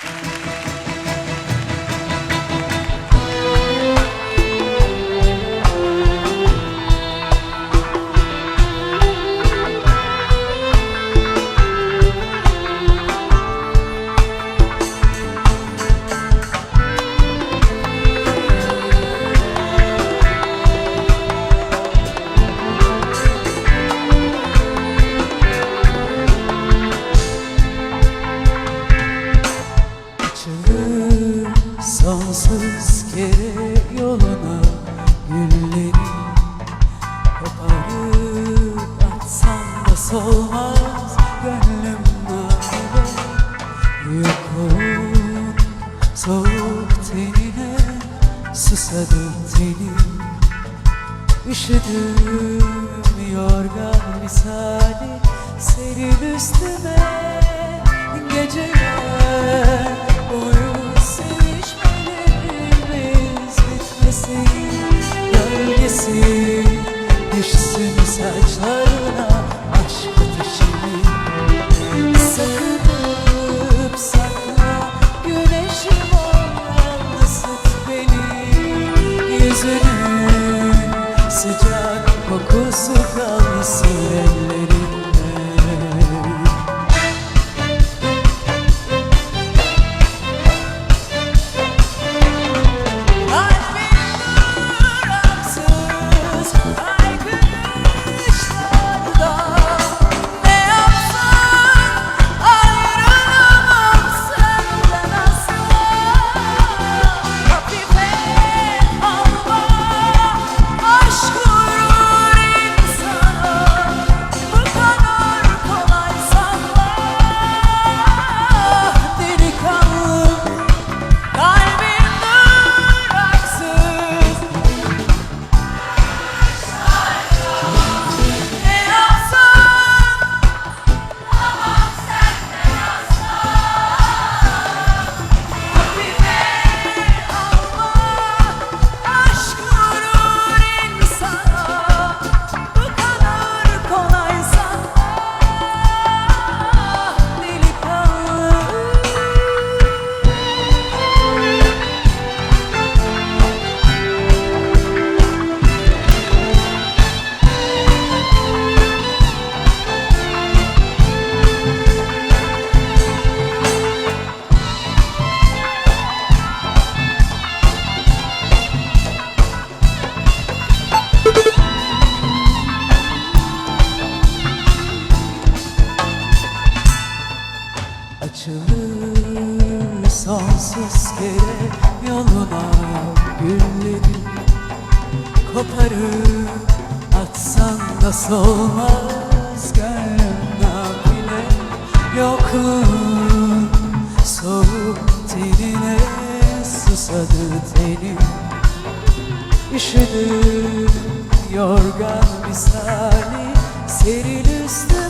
Açılır sonsuz kere yoluna Gülleri koparıp atsam da solmaz Gönlüm nafile Yokum soğuk tenine Susadım tenim Üşüdüm Gölgesi düşsün saçlarına Açılır sonsuz kere yoluna gülleri Koparıp atsan da solmaz gönlüm nafile Yokluğun soğuk tenine susadı tenim Üşüdüm yorgan misali seril üstüme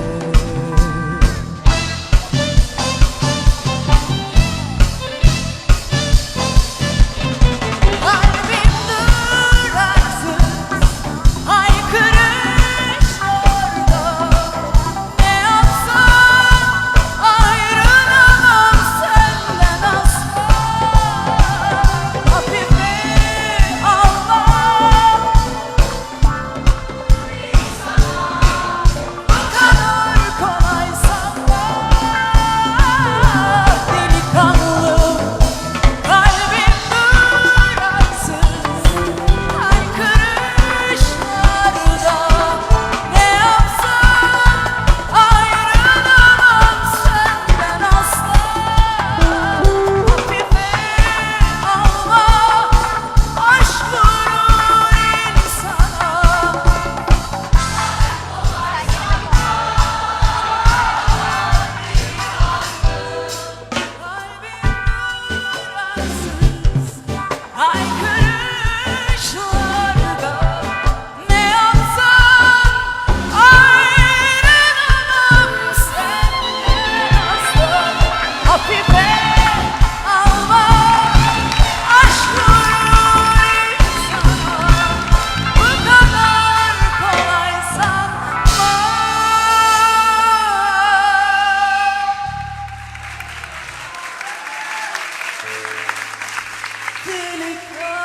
my God.